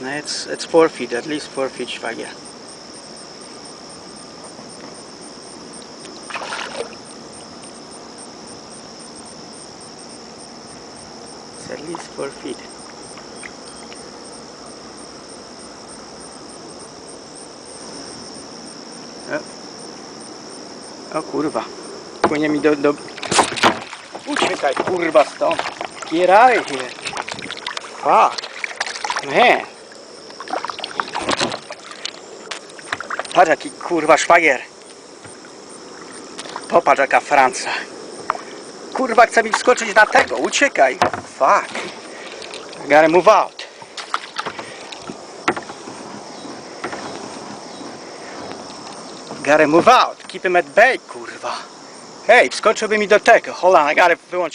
It's, it's four feet, at least four feet szwagier. It's at least four feet. Oh. Oh, o, o kurwa. Płynie mi do, do... Uciekaj kurwa stąd. Get out. Fuck. Man. Patrz jaki kurwa szwagier. Popatrz jaka Franca. Kurwa chce mi wskoczyć na tego. Uciekaj. Fuck. I gotta move out. Gotta move out. Keep him at bay, kurwa. Hej, wskoczyłby mi do tego. Hold on, I gotta wyłączyć.